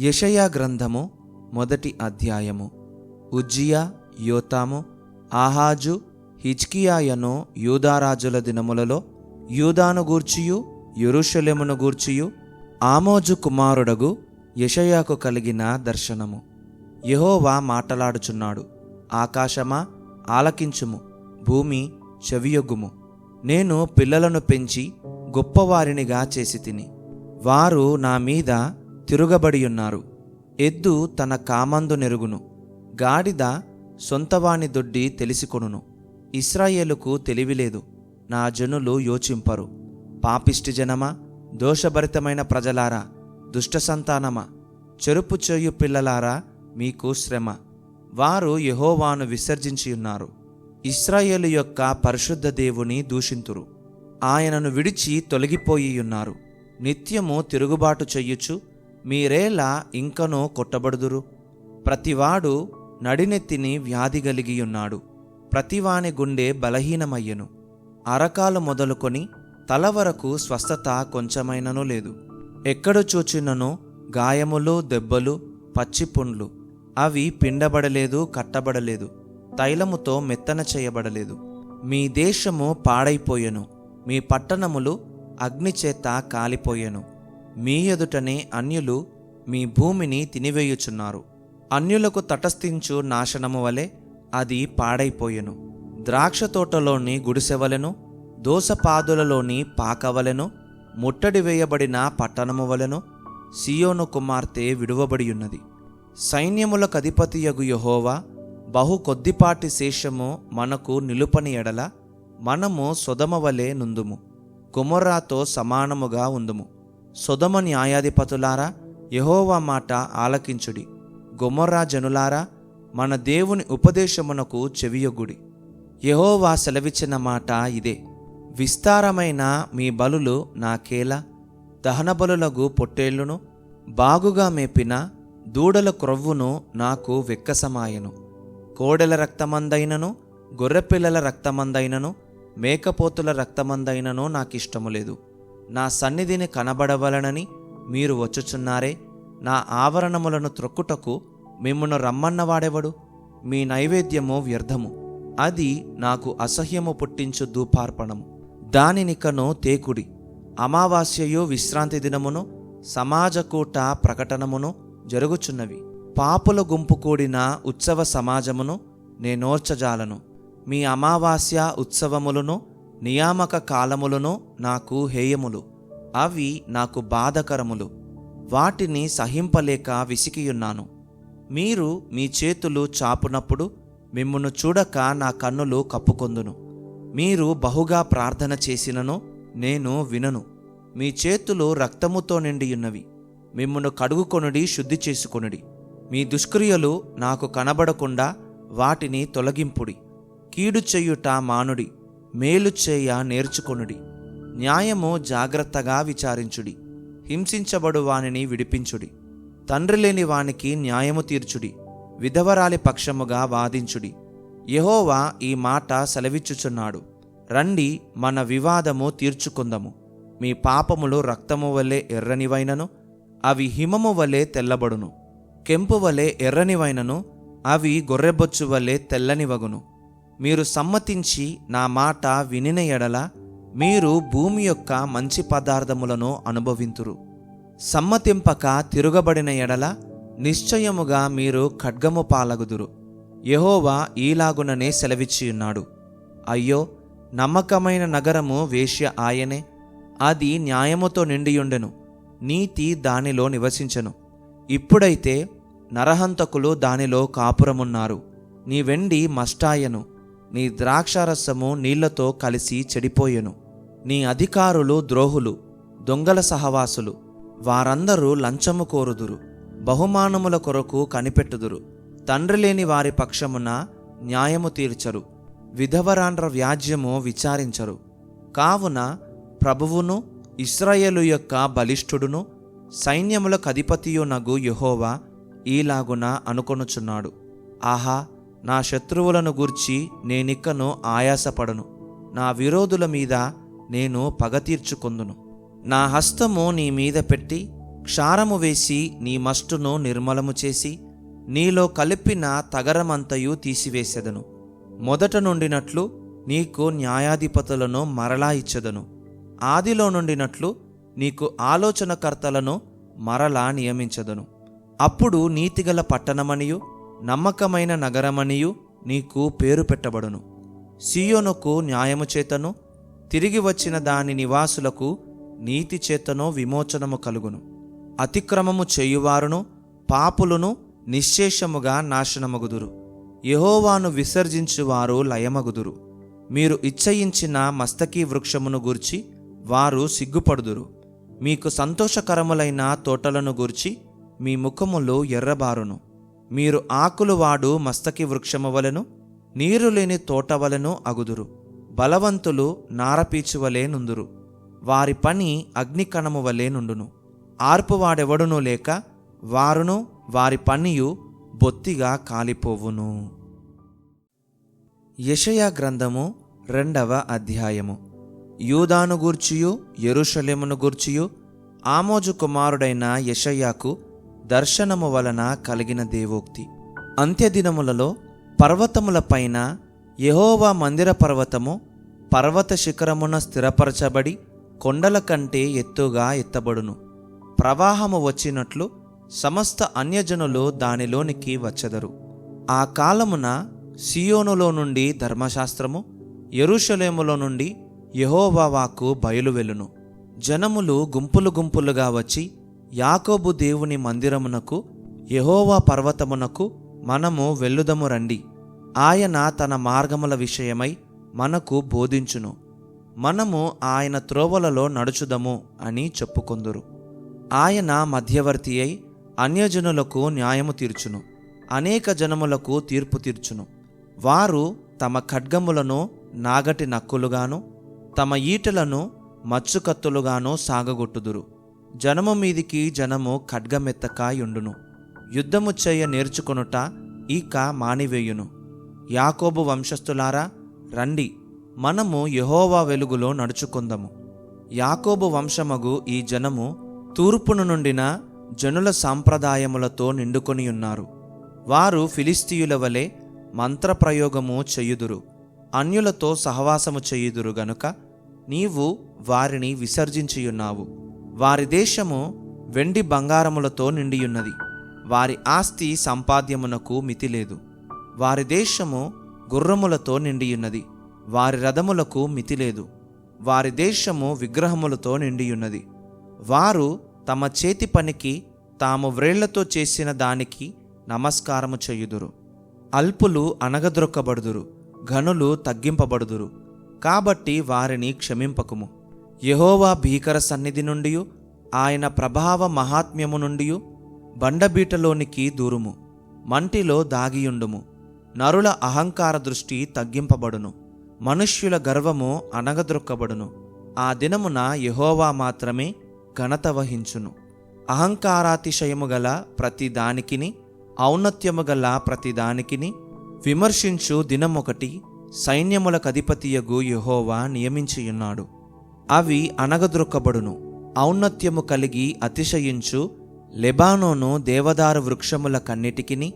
యషయా గ్రంథము మొదటి అధ్యాయము ఉజ్జియా యోతాము ఆహాజు హిచ్కియాయను యూదారాజుల దినములలో యూదాను గూర్చియు యురుషలెమును గూర్చియు ఆమోజు కుమారుడగు యషయాకు కలిగిన దర్శనము. యహోవా మాటలాడుచున్నాడు ఆకాశమా ఆలకించుము భూమి చెవియొగ్గుము. నేను పిల్లలను పెంచి గొప్పవారినిగా చేసి తిని వారు నా మీద తిరుగబడియున్నారు ఎద్దు తన కామందు నెరుగును. గాడిద సొంతవాణి దొడ్డి తెలిసికొనును. ఇస్రాయేలుకు తెలివిలేదు. నా జనులు యోచింపరు. పాపిష్టి జనమా? దోషభరితమైన ప్రజలారా? దుష్ట సంతానమా చెరుపు చేయు పిల్లలారా? మీకు శ్రమ. వారు యహోవాను విసర్జించి ఉన్నారు. ఇస్రాయేలు యొక్క పరిశుద్ధ దేవుని దూషింతురు. ఆయనను విడిచి తొలగిపోయి ఉన్నారు. నిత్యము తిరుగుబాటు చెయ్యుచు మీరేలా ఇంకనో కొట్టబడుదురు? ప్రతివాడు నడినెత్తిని వ్యాధి కలిగి ఉన్నాడు ప్రతివాని గుండె బలహీనమయ్యెను. అరకాలు మొదలుకొని తల వరకు స్వస్థత కొంచెమైనను లేదు. ఎక్కడ చూచినను గాయములు దెబ్బలు పచ్చిపుండ్లు. అవి పిండబడలేదు కట్టబడలేదు. తైలముతో మెత్తన చేయబడలేదు. మీ దేశము పాడైపోయెను. మీ పట్టణములు అగ్నిచేత కాలిపోయెను. మీ ఎదుటనే అన్యులు మీ భూమిని తినివేయుచున్నారు. అన్యులకు తటస్థించు నాశనము వలె అది పాడైపోయెను. ద్రాక్ష తోటలోని గుడిసెవలెను దోసపాదులలోని పాకవలెను ముట్టడి వేయబడిన పట్టణము వలెను సియోను కుమార్తె విడువబడియున్నది. సైన్యములకు అధిపతియగు యహోవా బహు కొద్దిపాటి శేషము మనకు నిలుపని ఎడల మనము సొదమవలె నుందుము. కుమర్రాతో సమానముగా ఉందుము. సొదమ న్యాయాధిపతులారా యహోవా మాట ఆలకించుడి. గొమొర్రా జనులారా మన దేవుని ఉపదేశమునకు చెవియొగుడి యహోవా సెలవిచ్చిన మాట ఇదే. విస్తారమైన మీ బలులు నాకేలా? దహన బలులగు పొట్టేళ్ళును బాగుగా మేపిన దూడల క్రొవ్వును నాకు వెక్కసమాయెను. కోడెల రక్తమందైనను గొర్రెపిల్లల రక్తమందైనను మేకపోతుల రక్తమందైనను నాకిష్టము లేదు నా సన్నిధిని కనబడవలనని మీరు వచ్చుచున్నారే. నా ఆవరణములను త్రొక్కుటకు మిమ్మను రమ్మన్నవాడెవడు మీ నైవేద్యము వ్యర్థము. అది నాకు అసహ్యము పుట్టించు ధూపార్పణము. దానినికను తేకుడి. అమావాస్యయు విశ్రాంతి దినమును సమాజకూట ప్రకటనమును జరుగుచున్నవి. పాపుల గుంపు కూడిన ఉత్సవ సమాజమును నేనోర్చజాలను. మీ అమావాస్య ఉత్సవములను నియామక కాలములను నాకు హేయములు. అవి నాకు బాధకరములు. వాటిని సహింపలేక విసికియున్నాను మీరు మీ చేతులు చాపునప్పుడు మిమ్మును చూడక నా కన్నులు కప్పుకొందును. మీరు బహుగా ప్రార్థన చేసినను నేను వినను. మీ చేతులు రక్తముతో నిండియున్నవి. మిమ్మును కడుగుకొనుడి శుద్ధి చేసుకొనుడి. మీ దుష్క్రియలు నాకు కనబడకుండా వాటిని తొలగింపుడి. కీడు చెయ్యుట మానుడి. మేలు చేయ నేర్చుకొనుడి. న్యాయము జాగ్రత్తగా విచారించుడి. హింసించబడు వానిని విడిపించుడి. తండ్రి లేని వానికి న్యాయము తీర్చుడి. విధవరాలి పక్షముగా వాదించుడి. యెహోవా ఈ మాట సెలవిచ్చుచున్నాడు. రండి మన వివాదము తీర్చుకుందము. మీ పాపములు రక్తము వలె ఎర్రనివైనను అవి హిమము వలె తెల్లబడును. కెంపు వలె ఎర్రనివైనను అవి గొర్రెబొచ్చు వలె తెల్లనివగును. మీరు సమ్మతించి నా మాట వినిన ఎడల మీరు భూమి యొక్క మంచి పదార్థములను అనుభవింతురు. సమ్మతింపక తిరగబడిన ఎడల నిశ్చయముగా మీరు ఖడ్గము పాలగుదురు. యహోవా ఈలాగుననే సెలవిచ్చియున్నాడు. అయ్యో నమ్మకమైన నగరము వేశ్య ఆయనే అది న్యాయముతో నిండియుండెను నీతి దానిలో నివసించను. ఇప్పుడైతే నరహంతకులు దానిలో కాపురమున్నారు నీ వెండి మష్టాయను. నీ ద్రాక్షారసము నీళ్ళతో కలిసి చెడిపోయెను. నీ అధికారులు ద్రోహులు దొంగల సహవాసులు వారందరూ లంచము కోరుదురు బహుమానముల కొరకు కనిపెట్టుదురు. తండ్రి లేని వారి పక్షమున న్యాయము తీర్చరు విధవరాండ్ర వ్యాజ్యము విచారించరు. కావున ప్రభువును ఇస్రాయేలు యొక్క బలిష్ఠుడును సైన్యములకు అధిపతియునగు యహోవా ఈలాగున అనుకొనుచున్నాడు. ఆహా నా శత్రువులను గూర్చి నేనిక్కను ఆయాసపడను. నా విరోధుల మీద నేను పగ తీర్చుకొందును. నా హస్తము నీ మీద పెట్టి క్షారము వేసి నీ మస్టును నిర్మలము చేసి నీలో కలిపిన తగరమంతయు తీసివేసెదను. మొదట నుండినట్లు నీకు న్యాయాధిపతులను మరలా ఇచ్చదను. ఆదిలో నుండినట్లు నీకు ఆలోచనకర్తలను మరలా నియమించదను. అప్పుడు నీతిగల పట్టణమనియు నమ్మకమైన నగరమనియు నీకు పేరు పెట్టబడును. సియోనుకు న్యాయము చేతను తిరిగి వచ్చిన దాని నివాసులకు నీతి చేతనో విమోచనము కలుగును. అతిక్రమము చేయువారును పాపులను నిశ్శేషముగా నాశనమగుదురు. యహోవాను విసర్జించువారు లయమగుదురు. మీరు ఇచ్చయించిన మస్తకీ వృక్షమును గూర్చి వారు సిగ్గుపడుదురు. మీకు సంతోషకరములైన తోటలను గూర్చి మీ ముఖములు ఎర్రబారును. మీరు ఆకులు వాడు మస్తకి వృక్షము వలను నీరు లేని తోట వలను అగుదురు. బలవంతులు నారపీచువలే నుందురు. వారి పని అగ్నికణము వలె నుండును. ఆర్పువాడెవడునూ లేక వారును వారి పనియు బొత్తిగా కాలిపోవును. యషయ గ్రంథము రెండవ అధ్యాయము. యూదాను గూర్చియు ఎరుషలేమును గూర్చియు ఆమోజు కుమారుడైన యెషయ్యాకు దర్శనము వలన కలిగిన దేవోక్తి. అంత్యదినములలో పర్వతములపైన యహోవా మందిర పర్వతము పర్వత శిఖరమున స్థిరపరచబడి కొండల కంటే ఎత్తుగా ఎత్తబడును. ప్రవాహము వచ్చినట్లు సమస్త అన్యజనులు దానిలోనికి వచ్చెదరు. ఆ కాలమున సియోనులో నుండి ధర్మశాస్త్రము ఎరుషలేములో నుండి యెహోవా వాక్కు బయలువెలును జనములు గుంపులు గుంపులుగా వచ్చి యాకోబు దేవుని మందిరమునకు యహోవా పర్వతమునకు మనము వెళ్ళుదము రండి. ఆయన తన మార్గముల విషయమై మనకు బోధించును. మనము ఆయన త్రోవలలో నడుచుదము అని చెప్పుకొందురు. ఆయన మధ్యవర్తి అయి అన్యజనులకు న్యాయము తీర్చును. అనేక జనములకు తీర్పు తీర్చును. వారు తమ ఖడ్గములను నాగటి నక్కులుగాను తమ ఈటలను మచ్చుకత్తులుగాను సాగగొట్టుదురు. జనము మీదికి జనము ఖడ్గమెత్తకాయుండును. యుద్ధము చేయ నేర్చుకొనుట ఈక మానివేయును. యాకోబు వంశస్థులారా రండి మనము యహోవా వెలుగులో నడుచుకుందము. యాకోబు వంశమగు ఈ జనము తూర్పును నుండిన జనుల సాంప్రదాయములతో నిండుకొని ఉన్నారు వారు ఫిలిస్తీయుల వలె మంత్రప్రయోగము చెయ్యుదురు అన్యులతో సహవాసము చెయ్యుదురు గనుక నీవు వారిని విసర్జించియున్నావు. వారి దేశము వెండి బంగారములతో నిండియున్నది. వారి ఆస్తి సంపాద్యమునకు మితి లేదు. వారి దేశము గుర్రములతో నిండియున్నది. వారి రథములకు మితి లేదు. వారి దేశము విగ్రహములతో నిండియున్నది. వారు తమ చేతి పనికి తాము వ్రేళ్ళతో చేసిన దానికి నమస్కారము చేయుదురు. అల్పులు అనగద్రొక్కబడుదురు ఘనులు తగ్గింపబడుదురు. కాబట్టి వారిని క్షమింపకుము. యహోవా భీకర సన్నిధి నుండి ఆయన ప్రభావ మహాత్మ్యము నుండి బండబీటలోనికి దూరుము మంటిలో దాగియుండుము. నరుల అహంకార దృష్టి తగ్గింపబడును మనుష్యుల గర్వము అనగద్రొక్కబడును ఆ దినమున యహోవా మాత్రమే ఘనత వహించును. అహంకారాతిశయము గల ప్రతి దానికిని ఔన్నత్యము గల ప్రతి దానికిని విమర్శించు దినమొకటి సైన్యములకధిపతియగు యహోవా నియమించియున్నాడు. అవి అనగద్రొక్కబడును ఔన్నత్యము కలిగి అతిశయించు లెబానోను దేవదారు వృక్షముల కన్నిటికిని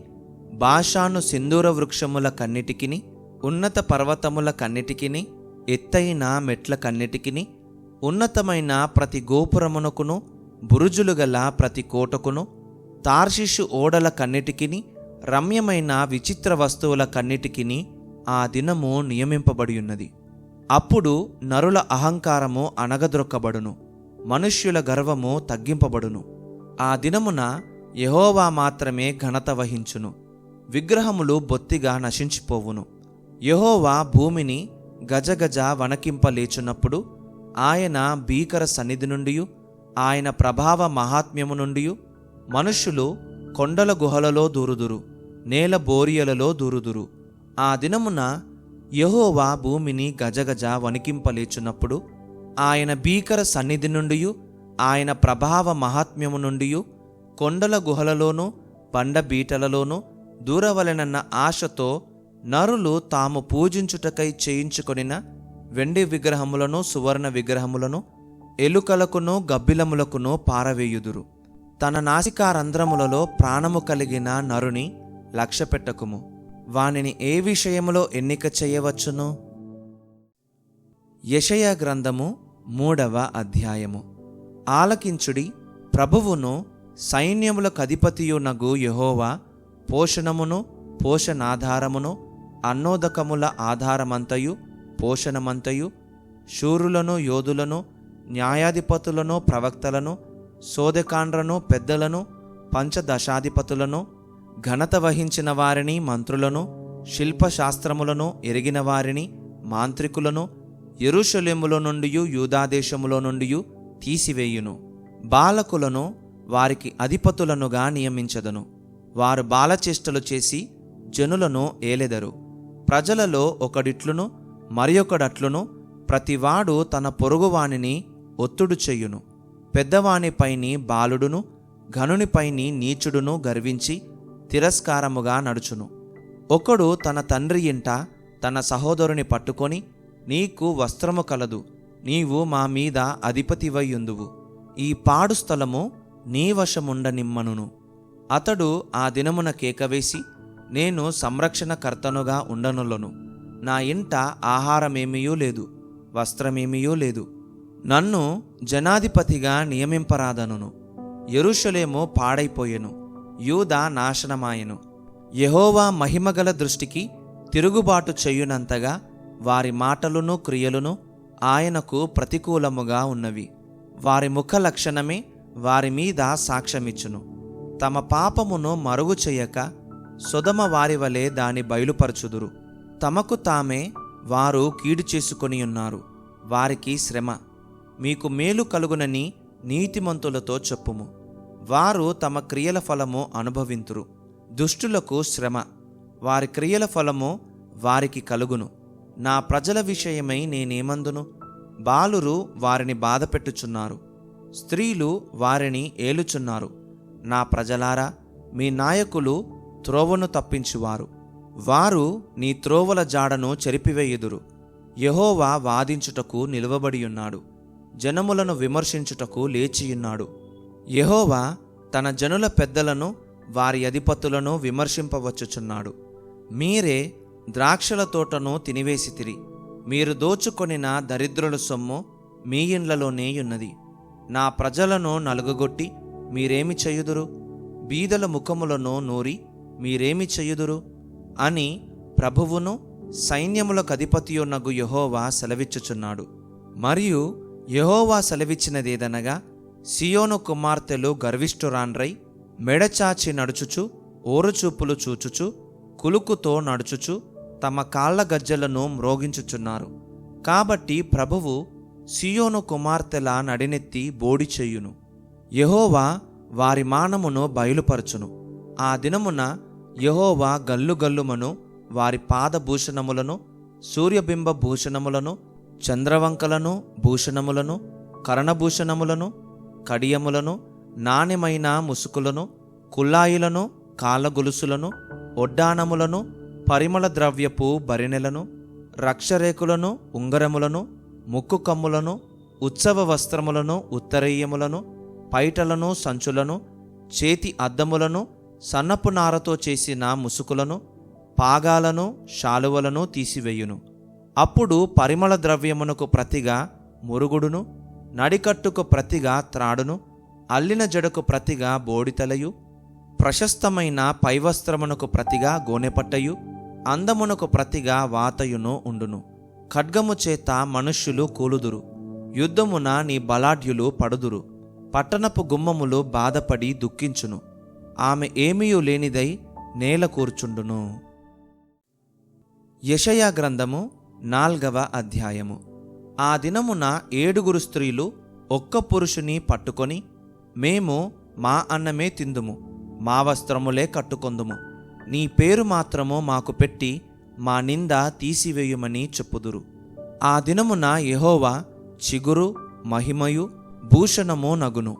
బాషాను సింధూర వృక్షముల కన్నిటికిని ఉన్నత పర్వతముల కన్నిటికిని ఎత్తైన మెట్ల కన్నిటికిని ఉన్నతమైన ప్రతి గోపురమునకును బురుజులు గల ప్రతి కోటకును తార్షిషు ఓడల కన్నిటికిని రమ్యమైన విచిత్ర వస్తువుల కన్నిటికిని ఆ దినము నియమింపబడి ఉన్నది అప్పుడు నరుల అహంకారము అనగద్రొక్కబడును మనుష్యుల గర్వము తగ్గింపబడును. ఆ దినమున యహోవా మాత్రమే ఘనత వహించును విగ్రహములు బొత్తిగా నశించిపోవును. యహోవా భూమిని గజగజ వణకింపలేచున్నప్పుడు ఆయన భీకర సన్నిధి నుండి ఆయన ప్రభావ మహాత్మ్యము నుండి మనుష్యులు కొండల గుహలలో దూరుదురు నేల బోరియలలో దూరుదురు. ఆ దినమున యెహోవా భూమిని గజగజ వణికింపలేచున్నప్పుడు ఆయన భీకర సన్నిధి నుండి ఆయన ప్రభావ మహాత్మ్యము నుండి కొండల గుహలలోనూ బండ బీటలలోనూ దూరవలెనన్న ఆశతో నరులు తాము పూజించుటకై చేయించుకొనిన వెండి విగ్రహములను సువర్ణ విగ్రహములను ఎలుకలకును గబ్బిలములకును పారవేయుదురు. తన నాసికారంధ్రములలో ప్రాణము కలిగిన నరుని లక్ష్యపెట్టకుము. వానిని ఏ విషయములో ఎన్నిక చేయవచ్చును? యషయ గ్రంథము మూడవ అధ్యాయము. ఆలకించుడి ప్రభువును సైన్యముల కధిపతియునగు యెహోవా పోషణమును పోషణాధారమును అన్నోదకముల ఆధారమంతయు పోషణమంతయు శూరులను యోధులను న్యాయాధిపతులను ప్రవక్తలను సోదకాండ్రను పెద్దలను పంచదశాధిపతులను ఘనత వహించిన వారిని మంత్రులను శిల్పశాస్త్రములను ఎరిగిన వారిని మాంత్రికులను యెరూషలేములో నుండి యూదాదేశములో నుండి తీసివేయును. బాలకులను వారికి అధిపతులనుగా నియమించదను. వారు బాలచేష్టలు చేసి జనులను ఏలెదరు. ప్రజలలో ఒకడిట్లును మరియొకడట్లును ప్రతివాడు తన పొరుగువానిని ఒత్తుడు చెయ్యును పెద్దవానిపైని బాలుడును ఘనునిపైని నీచుడును గర్వించి తిరస్కారముగా నడుచును. ఒకడు తన తండ్రి ఇంట తన సహోదరుని పట్టుకొని నీకు వస్త్రము కలదు నీవు మా మీద అధిపతివయ్యుందువు. ఈ పాడు స్థలము నీ వశముండనిమ్మనును. అతడు ఆ దినమున కేకవేసి నేను సంరక్షణకర్తనుగా ఉండనులను. నా ఇంట ఆహారమేమీయూ లేదు వస్త్రమేమీయూ లేదు. నన్ను జనాధిపతిగా నియమింపరాదనును. ఎరుషలేమో పాడైపోయెను. యూదా నాశనమాయెను. యహోవా మహిమగల దృష్టికి తిరుగుబాటు చేయునంతగా వారి మాటలును క్రియలును ఆయనకు ప్రతికూలముగా ఉన్నవి. వారి ముఖ లక్షణమే వారి మీద సాక్ష్యమిచ్చును. తమ పాపమును మరుగు చెయ్యక సుధమ వారి వలె దాని బయలుపరచుదురు. తమకు తామే వారు కీడు చేసుకొని ఉన్నారు. వారికి శ్రమ. మీకు మేలు కలుగునని నీతిమంతులతో చెప్పుము. వారు తమ క్రియల ఫలము అనుభవింతురు. దుష్టులకు శ్రమ. వారి క్రియల ఫలము వారికి కలుగును. నా ప్రజల విషయమై నేనేమందును? బాలురు వారిని బాధపెట్టుచున్నారు. స్త్రీలు వారిని ఏలుచున్నారు. నా ప్రజలారా మీ నాయకులు త్రోవను తప్పించువారు. వారు నీ త్రోవల జాడను చెరిపివేయుదురు. యహోవా వాదించుటకు నిలువబడియున్నాడు. జనములను విమర్శించుటకు లేచియున్నాడు. యహోవా తన జనుల పెద్దలను వారి అధిపతులను విమర్శింపవచ్చుచున్నాడు. మీరే ద్రాక్షల తోటను తినివేసితిరి. మీరు దోచుకొనిన దరిద్రుల సొమ్ము మీ ఇండ్లలోనే ఉన్నది నా ప్రజలను నలుగగొట్టి మీరేమి చేయుదురు? బీదల ముఖములను నూరి మీరేమి చేయుదురు? అని ప్రభువును సైన్యములకు అధిపతియున్నగు యహోవా సెలవిచ్చుచున్నాడు. మరియు యహోవా సెలవిచ్చినదేదనగా సియోను కుమార్తెలు గర్విష్ఠురాన్రై మెడచాచి నడుచుచు ఓరుచూపులు చూచుచు కులుకుతో నడుచుచు తమ కాళ్ళ గజ్జలను మ్రోగించుచున్నారు. కాబట్టి ప్రభువు సియోను కుమార్తెల నడినెత్తి బోడి చెయ్యును యహోవా వారి మానమును బయలుపరచును. ఆ దినమున యహోవా గల్లుగల్లుమను వారి పాదభూషణములను సూర్యబింబ భూషణములను చంద్రవంకలను భూషణములను కరణభూషణములను కడియములను నాణ్యమైన ముసుకులను కుల్లాయిలను కాలగొలుసులను ఒడ్డానములను పరిమళ ద్రవ్యపు భరిణెలను రక్షరేకులను ఉంగరములను ముక్కు కమ్ములను ఉత్సవ వస్త్రములను ఉత్తరీయములను పైటలను సంచులను చేతి అద్దములను సన్నపు నారతో చేసిన ముసుకులను పాగాలను శాలువలను తీసివేయును. అప్పుడు పరిమళ ద్రవ్యమునకు ప్రతిగా మురుగుడును నడికట్టుకు ప్రతిగా త్రాడును అల్లిన జడకు ప్రతిగా బోడితలయు ప్రశస్తమైన పైవస్త్రమునకు ప్రతిగా గోనెపట్టయు అందమునకు ప్రతిగా వాతయును ఉండును. ఖడ్గము చేత మనుష్యులు కూలుదురు యుద్ధమున నీ బలాఢ్యులు పడుదురు పట్టణపు గుమ్మములు బాధపడి దుఃఖించును. ఆమె ఏమీయు లేనిదై నేల కూర్చుండును. యషయా గ్రంథము నాల్గవ అధ్యాయము. ఆ దినమున ఏడుగురు స్త్రీలు ఒక్క పురుషుని పట్టుకొని మేము మా అన్నమే తిందుము మా వస్త్రములే కట్టుకొందుము. నీ పేరు మాత్రము మాకు పెట్టి మా నింద తీసివేయుమని చెప్పుదురు. ఆ దినమున యహోవా చిగురు మహిమయు భూషణము నగును.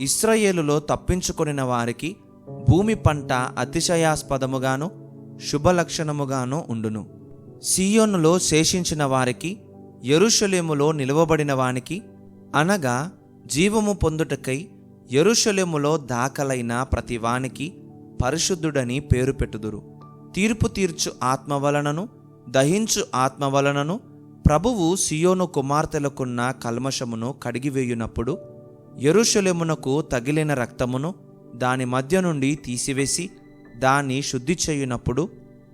ఇస్రయేలులో తప్పించుకొనిన వారికి భూమి పంట అతిశయాస్పదముగాను శుభలక్షణముగాను ఉండును. సీయోనులో శేషించిన వారికి ఎరుషలేములో నిలువబడిన వానికి అనగా జీవము పొందుటకై ఎరుషలేములో దాఖలైన ప్రతివానికి పరిశుద్ధుడని పేరు పెట్టుదురు. తీర్పు తీర్చు ఆత్మ వలనను దహించు ఆత్మ వలనను ప్రభువు సియోను కుమార్తెలకున్న కల్మషమును కడిగివేయునప్పుడు ఎరుషలేమునకు తగిలిన రక్తమును దాని మధ్య నుండి తీసివేసి దాన్ని శుద్ధి చేయునప్పుడు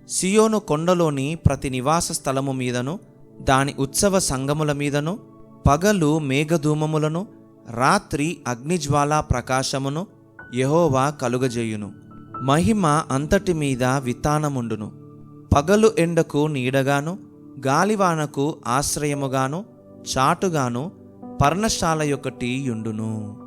సియోను కొండలోని ప్రతి నివాస స్థలము మీదను దాని ఉత్సవ సంగముల మీదను పగలు మేఘధూమములను రాత్రి అగ్నిజ్వాలా ప్రకాశమును యహోవా కలుగజేయును. మహిమ అంతటి మీద విత్తానముండును పగలు ఎండకు నీడగాను గాలివానకు ఆశ్రయముగాను చాటుగాను పర్ణశాల యొక్కటి యుండును.